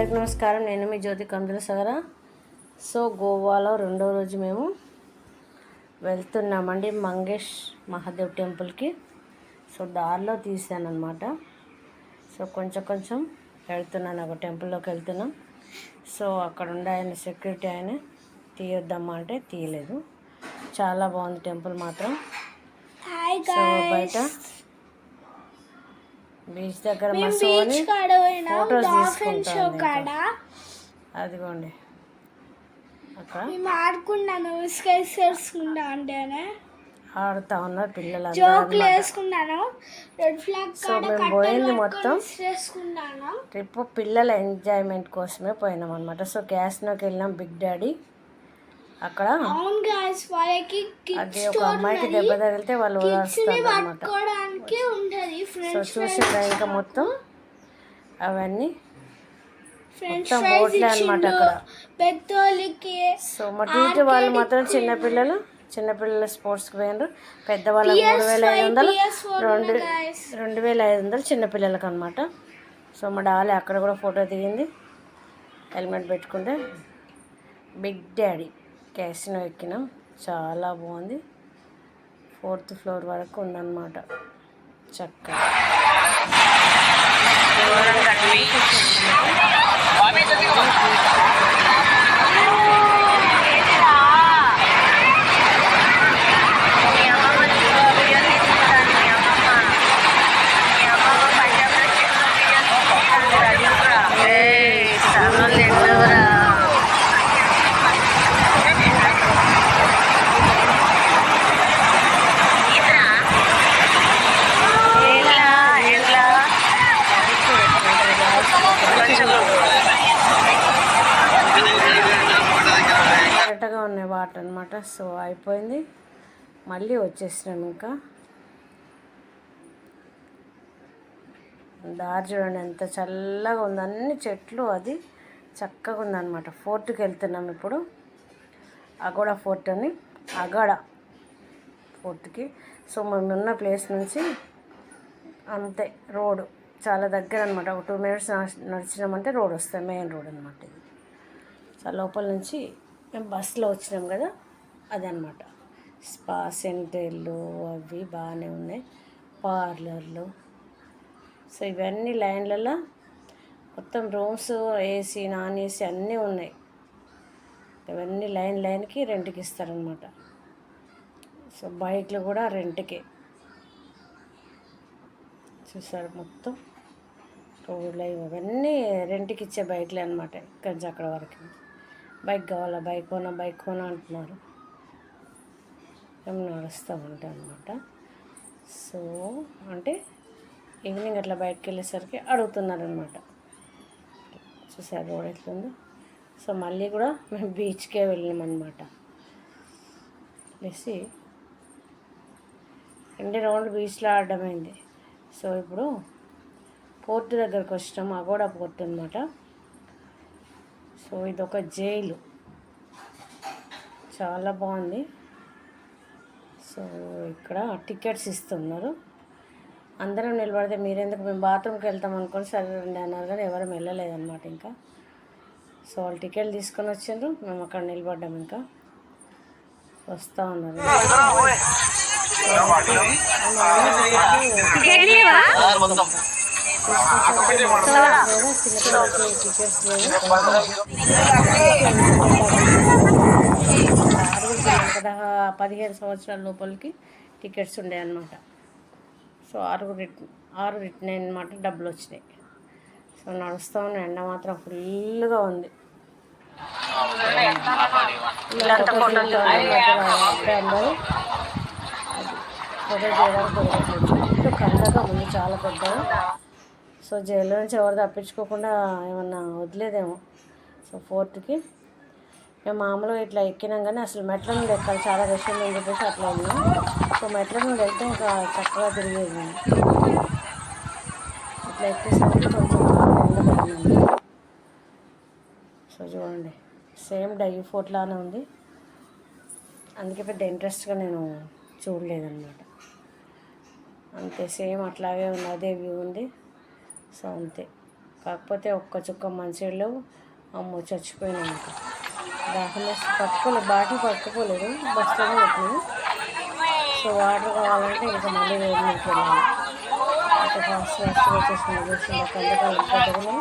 అందరికి నమస్కారం. నేను మీ జ్యోతి కందుల సగర. సో గోవాలో రెండో రోజు మేము వెళ్తున్నామండి మంగేష్ మహాదేవ్ టెంపుల్కి. సో దారిలో తీసాను అనమాట సో కొంచెం కొంచెం వెళ్తున్నాను ఒక టెంపుల్లోకి వెళ్తున్నాం. సో అక్కడ ఉండే ఆయన సెక్యూరిటీ ఆయన తీయొద్దమ్మా అంటే తీయలేదు. చాలా బాగుంది టెంపుల్ మాత్రం. సో బయట బీచ్ దగ్గర మా సోని తీసుకుంటాంది కాడ. అదిగోండి. అక్కడ మేము ఆడుకున్నాను స్కేట్స్ వేసుకున్నా అంటేనే. ఆడుతా ఉన్నారు పిల్లలందరూ జోకులు వేసుకున్నాను. రెడ్ ఫ్లాగ్ సో మేము పోయింది మొత్తం. వేసుకున్నాను ట్రిప్ పిల్లల ఎంజాయ్మెంట్ కోసమే పోయినాం అనమాట సో గ్యాస్లోకి వెళ్ళినాం బిగ్ డాడీ. అక్కడ. కిడ్స్ ఒక అమ్మాయికి దెబ్బ తగిలితే వాళ్ళు సో చూసిండ్రా ఇంకా మొత్తం అవన్నీ మొత్తం బోట్లే అనమాట అక్కడ. సో మా టీటీ వాళ్ళు మాత్రం చిన్నపిల్లలు చిన్నపిల్లల స్పోర్ట్స్కి పోయినారు పెద్దవాళ్ళకి మూడు వేల ఐదు వందలు PS4 రెండు. రెండు వేల ఐదు వందలు చిన్నపిల్లలకి అనమాట సో మా డాలి అక్కడ కూడా ఫోటో దిగింది హెల్మెట్ పెట్టుకుంటే. Big daddy. క్యాసినో ఎక్కినాం. చాలా బాగుంది. ఫోర్త్ ఫ్లోర్ వరకు ఉందన్నమాట. చక్కగా. అనమాట సో అయిపోయింది. మళ్ళీ వచ్చేసినాం ఇంకా. దారి చూడండి ఎంత చల్లగా ఉంది. అన్ని చెట్లు అది చక్కగా ఉందన్నమాట. ఫోర్ట్కి వెళ్తున్నాం ఇప్పుడు. అగోడ ఫోర్ట్ అని. అగడ ఫోర్ట్కి. సో మేము ఉన్న ప్లేస్ నుంచి అంతే రోడ్ చాలా దగ్గర అనమాట ఒక టూ మినిట్స్ నడిచినామంటే రోడ్ వస్తుంది. మెయిన్ రోడ్ అనమాట ఇది. సో లోపల నుంచి మేము బస్సులో వచ్చినాం కదా. అదనమాట. స్పా సెంటర్లు అవి బాగానే ఉన్నాయి. పార్లర్లు. సో ఇవన్నీ లైన్లలో మొత్తం రూమ్స్ ఏసీ నాన్ ఏసీ అన్నీ ఉన్నాయి. ఇవన్నీ లైన్ లైన్కి రెంట్కి ఇస్తారనమాట. సో బైక్లు కూడా రెంట్కే. చూసారు మొత్తం? రోడ్లు అవి అవన్నీ రెంట్కి ఇచ్చే బైక్లే అనమాట ఇక్కడి నుంచి అక్కడ వరకు? బైక్ కావాలా? బైక్ కొనా? బైక్ కొనా? అంటున్నారు. మేము నడుస్తూ ఉంటాం అనమాట సో అంటే ఈవినింగ్ అట్లా బయటకు వెళ్ళేసరికి అడుగుతున్నారు అనమాట చూసారు రోడ్ ఎట్లుందో? సో మళ్ళీ కూడా మేము బీచ్కే వెళ్ళినామన్నమాట. అనమాట రెండు ఎన్ని రౌండ్ బీచ్లో ఆడడమైంది సో ఇప్పుడు పోర్టు దగ్గరకు వచ్చినాం అగోడా పోర్ట్ అనమాట సో ఇది ఒక జైలు. చాలా బాగుంది. సో ఇక్కడ టికెట్స్ ఇస్తున్నారు. అందరం నిలబడితే మీరెందుకు? మేము బాత్రూమ్కి వెళ్తాం అనుకొని సరే రండి అన్నారు కానీ ఎవరు వెళ్ళలేదన్నమాట ఇంకా. సో వాళ్ళు టికెట్ తీసుకొని వచ్చిండ్రు. మేము అక్కడ నిలబడ్డాం ఇంకా. వస్తూ ఉన్నారు. టికెట్స్ లేవు. పదిహేను సంవత్సరాల లోపలికి టికెట్స్ ఉండే అనమాట సో ఆరుగురు రిట్- ఆరు రిటర్న్ అనమాట డబ్బులు వచ్చినాయి. సో నడుస్తూ ఉన్న ఎండ మాత్రం ఫుల్గా ఉంది. కందగా ఉంది చాలా పెద్దగా. సో జైలు నుంచి ఎవరు తప్పించుకోకుండా ఏమన్నా వదిలేదేమో. సో ఫోర్త్కి మేము మామూలుగా ఇట్లా ఎక్కినాం కానీ అసలు మెట్ల నుండి ఎక్కాలి. చాలా రష్ ఉందని చెప్పేసి అట్లా ఉన్నాం. సో మెట్ల నుండి వెళ్తే ఇంకా చక్కగా తిరిగేది ఇట్లా ఎక్కేసరికి కొంచెం సో చూడండి సేమ్ డై ఫోర్ట్ లానే ఉంది. అందుకే పెద్ద ఇంట్రెస్ట్గా నేను చూడలేదన్నమాట. అంతే సేమ్ అట్లాగే ఉంది అదే వ్యూ ఉంది. సో అంతే. కాకపోతే ఒక్క చుక్క మంచిళ్ళు అమ్మ చచ్చిపోయినా ఇంకా పట్టుకోలేదు బాటిల్ పట్టుకోలేదు బస్సులోనే పెట్టినాను సో వాటర్ కావాలంటే ఇంకా మళ్ళీ వేడి మీదకి వెళ్ళాలి. అయితే ఫాస్ట్ ఫాస్ట్గా వచ్చేసింది. వచ్చింది కందకాలు పెట్టుకుని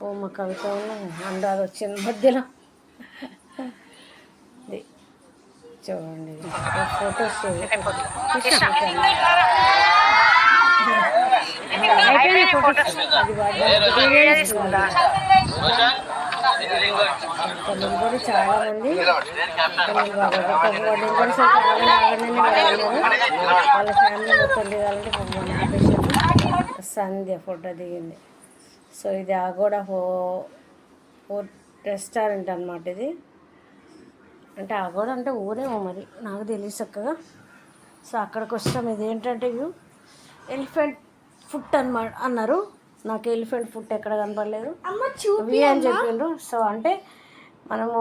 ఓ మా కవిత అందాది వచ్చింది మధ్యలో ఇది చూడండి ఫొటోస్ కూడా చాలా మంది కూడా వాళ్ళ ఫ్యామిలీ మొత్తం దిగాలంటే సంధ్య ఫోటో దిగింది సో ఇది ఆగోడా హో హో రెస్టారెంట్ అనమాట ఇది అంటే ఆగోడా అంటే ఊరేమో మరి నాకు తెలియదు చక్కగా. సో అక్కడికి వస్తాం ఇది ఏంటంటే ఇవి ఎలిఫెంట్ ఫుట్ అన్నమాట అన్నారు. నాకు ఎలిఫెంట్ ఫుట్ ఎక్కడ కనపడలేదు. ఇవి అని చెప్పిండ్రు. సో అంటే మనము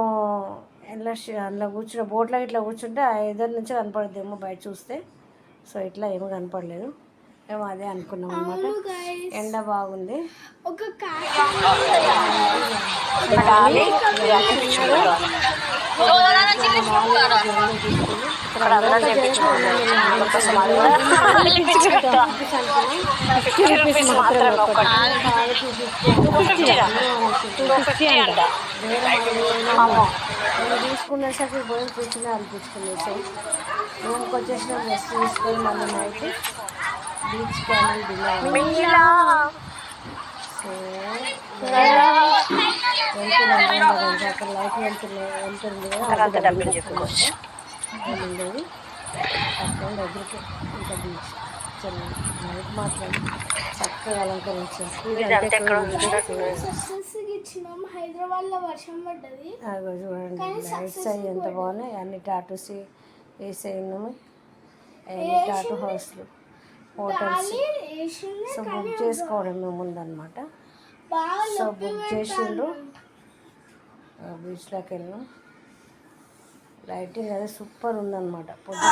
ఎలా అందులో కూర్చున్న బోట్లో ఇట్లా కూర్చుంటే ఆ ఎదురు నుంచి కనపడద్దేమో బయట చూస్తే. సో ఇట్లా ఏమీ కనపడలేదు. మేము అదే అనుకున్నాం అనమాట. ఎండ బాగుంది. ఒక కాకి తీసుకునేసరికి పోయి కూర్చుని అనిపించుకున్నాయి సో రూమ్కి వచ్చేసిన రెస్ట్ తీసుకొని మళ్ళీ నైట్ బీచ్ క్యానల్ దిగాలి సో వెళ్తున్నాం అక్కడ లైఫ్ వెళ్తున్నాయి వెళ్తుంది అక్కడ దగ్గరికి ఇంకా బీచ్ నైట్ మాత్రం చక్కగా అలంకరించారు హైదరాబాద్లో వర్షం పడ్డది చూడండి లైట్స్ అవి ఎంత బాగున్నాయి అన్ని టాటూస్ వేసే అన్ని టాటూ హౌస్లు హోటల్స్ సో బుక్ చేసుకోవడమే ముందన్నమాట. బాగా సో బుక్ చేసిండ్రు. బీచ్లోకి వెళ్ళాం లైటింగ్ అదే సూపర్ ఉందన్నమాట. పొద్దున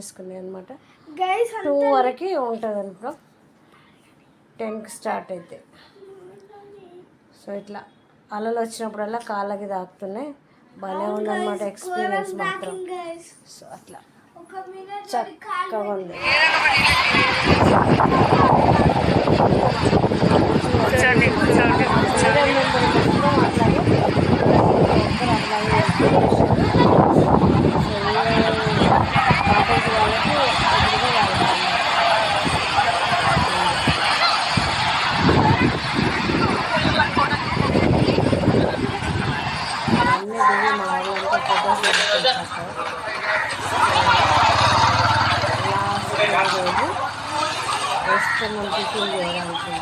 చేసుకున్నాయి అనమాట టూ వరకు ఉంటుంది అనుకో టెన్కి స్టార్ట్ అయితే. సో ఇట్లా అలలు వచ్చినప్పుడల్లా కాళ్ళకి తాకుతున్నాయి భలే ఉందన్నమాట ఎక్స్పీరియన్స్ మాత్రం. సో అట్లా. చక్కగా ఉంది కూర్చోండి కూర్చోండి సరే మేము మొత్తం అట్లాగే ఒక్కరు అట్లాగే చేస్తున్నారు. సో ఏ కాకపోతే వాళ్ళకి ఎదురుగా వాళ్ళకి అన్నీ దిగి మా వాళ్ళంతా ఫొటోస్ లాస్ట్ రోజు రెస్ట్ మనం టిఫిన్ చేయడానికి